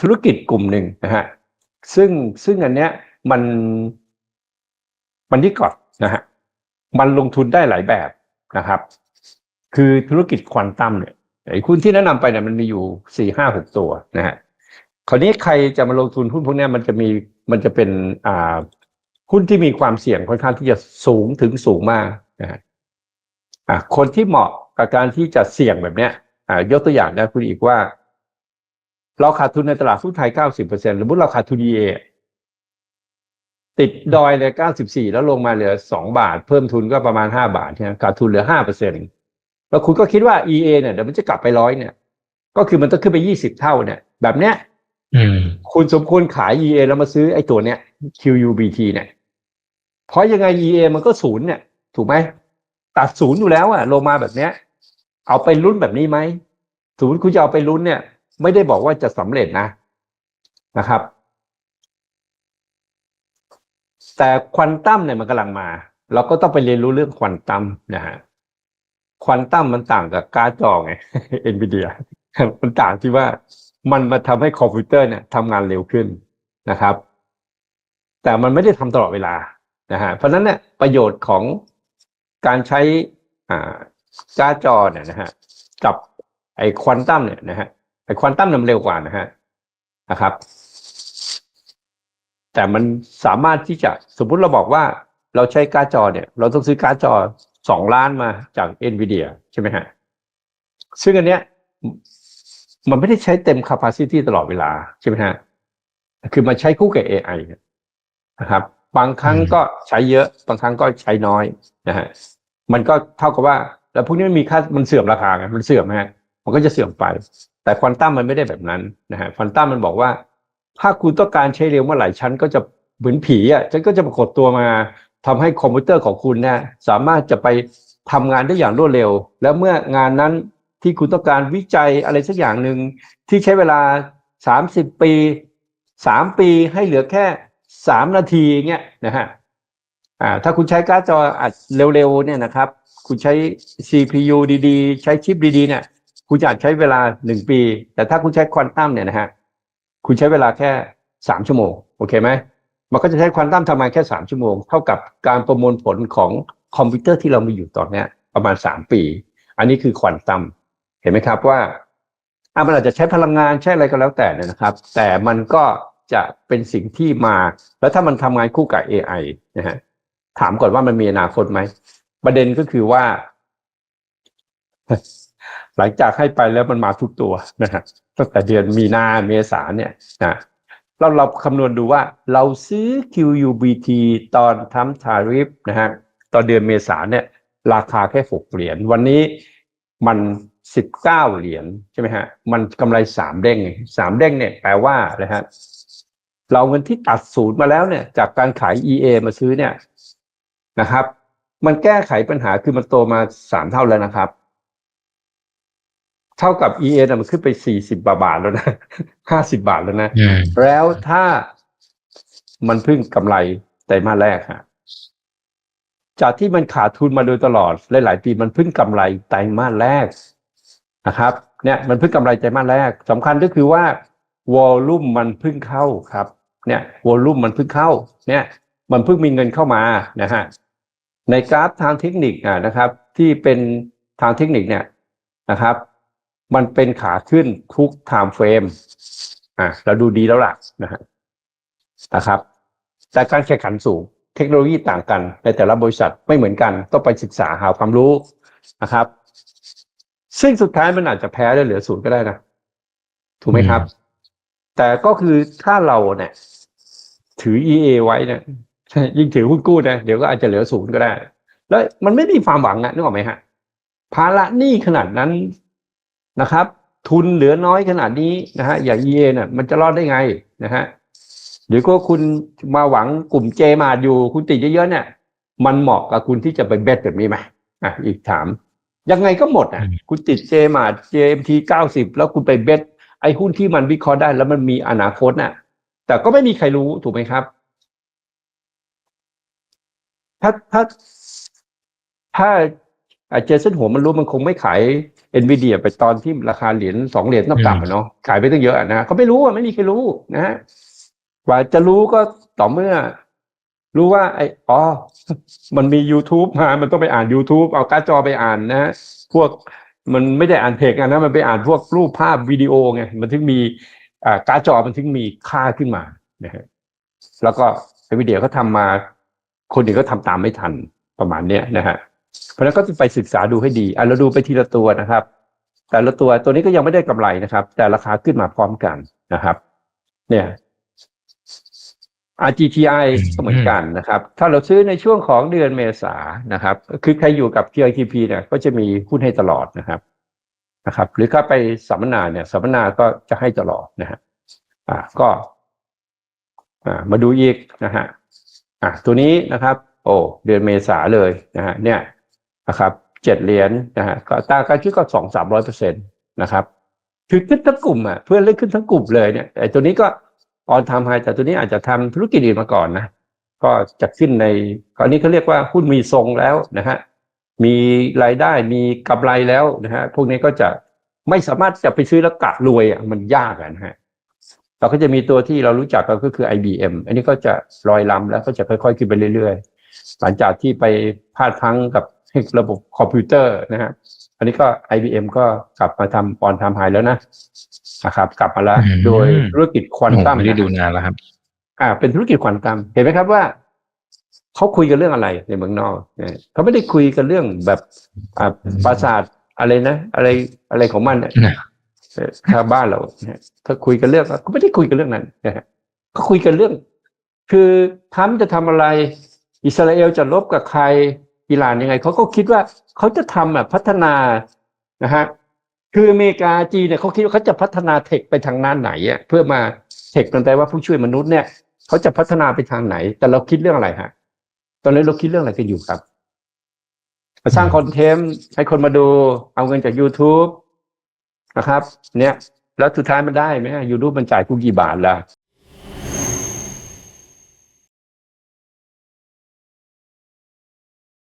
ธุรกิจกลุ่มหนึ่งนะฮะซึ่งซึ่งอันเนี้ยมันมันที่ก่อนนะฮะมันลงทุนได้หลายแบบนะครับ คือธุรกิจควอนตัมเนี่ยไอ้หุ้นที่แนะนำไปเนี่ยมันมีอยู่สี่ห้าหกตัวนะฮะคราวนี้ใครจะมาลงทุนหุ้นพวกนี้มันจะมีมันจะเป็นอ่าหุ้นที่มีความเสี่ยงค่อนข้างที่จะสูงถึงสูงมากนะฮะคนที่เหมาะกับการที่จะเสี่ยงแบบเนี้ยอ่ายกตัวอย่างนะคุณอีกว่า เราขาดทุนในตลาดหุ้นไทย 90%หรือมุติเราขาดทุน EA ติดดอยเลย 94 แล้วลงมาเหลือ 2 บาท เพิ่มทุนก็ประมาณ 5 บาทเนี่ยขาดทุนเหลือ 5%แล้วคุณก็คิดว่า EA เนี่ยเดี๋ยวมันจะกลับไปร้อยเนี่ย ก็คือมันต้องขึ้นไป 20 เท่าเนี่ย แบบเนี้ยอืมคุณสมควรขาย EA แล้วมาซื้อไอ้ตัวเนี้ย QUBT เนี่ย เพราะยังไง EA มันก็ศูนย์เนี่ย ถูกไหม ตัดศูนย์อยู่แล้วอะลงมาแบบเนี้ย เอาไปลุ้นแบบนี้ไหมศูนย์คุณจะเอาไปลุ้นเนี่ย ไม่ได้บอกว่าจะสำเร็จนะนะครับ แต่ควอนตัมเนี่ยมันกำลังมา เราก็ต้องไปเรียนรู้เรื่องควอนตัมนะฮะควอนตัมมันต่างกับการ์ดจอไง NVIDIA มันต่างที่ว่ามันมาทำให้คอมพิวเตอร์เนี่ยทำงานเร็วขึ้นนะครับ แต่มันไม่ได้ทำตลอดเวลานะฮะเพราะนั้นเนี่ยประโยชน์ของการใช้อ่าการ์ดจอเนี่ยนะฮะกับไอ้ควอนตัมเนี่ยนะฮะ ไอ้ควอนตัมเนี่ยมันเร็วกว่านะฮะนะครับ แต่มันสามารถที่จะสมมุติเราบอกว่าเราใช้การ์ดจอเนี่ย เราต้องซื้อการ์ดจอสองล้านมาจาก NVIDIA ใช่ไหมฮะซึ่งอันเนี้ยมันไม่ได้ใช้เต็ม capacity ตลอดเวลาใช่ไหมฮะ คือมันใช้คู่กับ AI เนี่ยนะครับ บางครั้งก็ใช้เยอะ บางครั้งก็ใช้น้อยนะฮะ มันก็เท่ากับว่า แล้วพวกนี้มันมีค่า มันเสื่อมราคาไง มันเสื่อมฮะ มันก็จะเสื่อมไป แต่ควอนตัมมันไม่ได้แบบนั้นนะฮะควอนตัมมันบอกว่า ถ้าคุณต้องการใช้เร็วเมื่อไหร่ฉันก็จะเหมือนผีอะฉันก็จะปรากฏตัวมาทำให้คอมพิวเตอร์ของคุณเนี่ยสามารถจะไปทำงานได้อย่างรวดเร็ว แล้วเมื่องานนั้นที่คุณต้องการวิจัยอะไรสักอย่างหนึ่งที่ใช้เวลาสามสิบปีสามปีให้เหลือแค่สามนาทีเงี้ยนะฮะอ่าถ้าคุณใช้การ์ดจออัดเร็วๆเนี่ยนะครับ คุณใช้ CPU ดีๆ ใช้ชิปดีๆเนี่ย คุณอาจใช้เวลาหนึ่งปี แต่ถ้าคุณใช้ควอนตัมเนี่ยนะฮะคุณใช้เวลาแค่สามชั่วโมงโอเคไหมมันก็จะใช้ควอนตัมทำงานแค่สามชั่วโมง เท่ากับการประมวลผลของคอมพิวเตอร์ที่เรามีอยู่ตอนนี้ประมาณสามปี อันนี้คือควอนตัมเห็นไหมครับว่าอะมันอาจจะใช้พลังงานใช้อะไรก็แล้วแต่นะครับ แต่มันก็จะเป็นสิ่งที่มา แล้วถ้ามันทำงานคู่กับ AI นะฮะถามก่อนว่ามันมีอนาคตไหม ประเด็นก็คือว่า หลังจากให้ไปแล้วมันมาทุกตัวนะฮะตั้งแต่เดือนมีนาเมษาเนี่ยนะเราเราคำนวณดูว่าเราซื้อ QUBT ตอนทำทาริฟนะฮะตอนเดือนเมษาเนี่ยราคาแค่หกเหรียญวันนี้มันสิบเก้าเหรียญใช่ไหมฮะมันกำไรสามเด้งสามเด้งเนี่ยแปลว่าอะไรฮะเราเงินที่ตัดศูนย์มาแล้วเนี่ย จากการขาย EA มาซื้อเนี่ยนะครับ มันแก้ไขปัญหาคือมันโตมาสามเท่าแล้วนะครับ เท่ากับ EA นะมันขึ้นไปสี่สิบบาทแล้วนะห้าสิบาทแล้วนะอืมแล้วถ้ามันเพิ่งกำไรไตรมาสแรกฮะจากที่มันขาดทุนมาโดยตลอดหลายๆปีมันเพิ่งกำไรไตรมาสแรกนะครับ เนี่ยมันเพิ่งกำไรไตรมาสแรกสำคัญก็คือว่าวอลลุ่มมันเพิ่งเข้าครับ เนี่ยวอลลุ่มมันเพิ่งเข้า เนี่ย มันเพิ่งมีเงินเข้ามานะฮะในกราฟทางเทคนิคอะนะครับ ที่เป็นทางเทคนิคเนี่ยนะครับ มันเป็นขาขึ้นทุก time frame อะเราดูดีแล้วล่ะนะฮะนะครับ แต่การแข่งขันสูง เทคโนโลยีต่างกัน ในแต่ละบริษัทไม่เหมือนกัน ต้องไปศึกษาหาความรู้นะครับ ซึ่งสุดท้ายมันอาจจะแพ้ได้เหลือศูนย์ก็ได้นะ ถูกไหมครับ แต่ก็คือถ้าเราเนี่ยถือ EA ไว้เนี่ยยิ่งถือหุ้นกู้นะเดี๋ยวก็อาจจะเหลือศูนย์ก็ได้ แล้วมันไม่มีความหวังอะนึกออกไหมฮะภาระหนี้ขนาดนั้น นะครับ ทุนเหลือน้อยขนาดนี้นะฮะอย่าง EA เนี่ยมันจะรอดได้ไงนะฮะหรือก็คุณมาหวังกลุ่มเจมาอยู่คุณติดเยอะๆเนี่ย มันเหมาะกับคุณที่จะไปเบสแบบนี้ไหมอะอีกถาม ยังไงก็หมดอะ คุณติดเจมา JMT เก้าสิบแล้วคุณไปเบสไอ้หุ้นที่มันวิเคราะห์ได้แล้วมันมีอนาคตน่ะ แต่ก็ไม่มีใครรู้ถูกไหมครับ ถ้าถ้าถ้า เจสันหัวมันรู้มันคงไม่ขายเอ็นวีเดียไปตอนที่ราคาเหรียญสองเหรียญต่ำๆอะเนาะขายไปตั้งเยอะอะนะเขาไม่รู้อะไม่มีใครรู้นะฮะกว่าจะรู้ก็ต่อเมื่อ รู้ว่า ไอ้อ๋อมันมี YouTube มา มันต้องไปอ่าน YouTube เอาการ์ดจอไปอ่านนะฮะพวกมันไม่ได้อ่านเพจกันนะมันไปอ่านพวกรูปภาพวิดีโอไงมันถึงมีอ่าการ์ดจอมันถึงมีค่าขึ้นมานะฮะแล้วก็ไอ้วิดีโอเขาทำมา คนอื่นก็ทำตามไม่ทันประมาณเนี้ยนะฮะ เพราะฉะนั้นก็ไปศึกษาดูให้ดีอะเราดูไปทีละตัวนะครับ แต่ละตัวตัวนี้ก็ยังไม่ได้กำไรนะครับ แต่ราคาขึ้นมาพร้อมกันนะครับ เนี่ย RGTI ก็เหมือนกันนะครับ ถ้าเราซื้อในช่วงของเดือนเมษานะครับ คือใครอยู่กับ GITP เนี่ย ก็จะมีหุ้นให้ตลอดนะครับนะครับ หรือถ้าไปสัมมนาเนี่ย สัมมนาก็จะให้ตลอดนะฮะอ่าก็ อ่ามาดูอีกนะฮะอะตัวนี้นะครับ โอ้เดือนเมษาเลยนะฮะเนี่ย นะครับเจ็ดเหรียญนะฮะก็ตาการคิดก็สองสามร้อยเปอร์เซ็นตนะครับคือขึ้นทั้งกลุ่มอะเพื่อนเล่นขึ้นทั้งกลุ่มเลยเนี่ยไอ้ตัวนี้ก็ออนทำไฮแต่ตัวนี้อาจจะทำธุรกิจอื่นมาก่อนนะก็จะขึ้นในตอนนี้เขาเรียกว่าหุ้นมีทรงแล้วนะฮะมีรายได้มีกำไรแล้วนะฮะพวกนี้ก็จะไม่สามารถจะไปซื้อแล้วกะรวยอะมันยากอะนะฮะเราก็จะมีตัวที่เรารู้จักก็คือ IBM อันนี้ก็จะลอยลำแล้วก็จะค่อยๆขึ้นไปเรื่อยๆ หลังจากที่ไปพลาดพังกับ ระบบคอมพิวเตอร์นะฮะอันนี้ก็ IBM ก็กลับมาทำออนทำไฮแล้วนะนะครับ กลับมาแล้วอืมโดยธุรกิจควอนผมตัมไม่ได้นะดูนานแล้วครับ อ่า เป็นธุรกิจควอนตัมเห็นไหมครับว่าเขาคุยกันเรื่องอะไรในเมืองนอกเนี่ยเขาไม่ได้คุยกันเรื่องแบบอ่าปราสาทอะไรนะ อะไรอะไรของมันเนี่ยนะเอ่อชาวบ้านเราเนี่ยถ้าคุยกันเรื่องก็ไม่ได้คุยกันเรื่องนั้นนะฮะก็คุยกันเรื่อง คือทรัมป์จะทำอะไร อิสราเอลจะลบกับใคร อิหร่านยังไงเขาก็คิดว่าเขาจะทำแบบพัฒนานะฮะคืออเมริกาจีนเนี่ยเขาคิดว่าเขาจะพัฒนาเทคไปทางด้านไหนอะเพื่อมาเทคมันแปลว่าผู้ช่วยมนุษย์เนี่ยเขาจะพัฒนาไปทางไหน แต่เราคิดเรื่องอะไรฮะตอนนี้เราคิดเรื่องอะไรกันอยู่ครับมาสร้างคอนเทนต์ให้คนมาดู เอาเงินจาก YouTube นะครับ เนี่ย แล้วสุดท้ายมันได้ไหมยูทูบมันจ่ายกูกี่บาทละ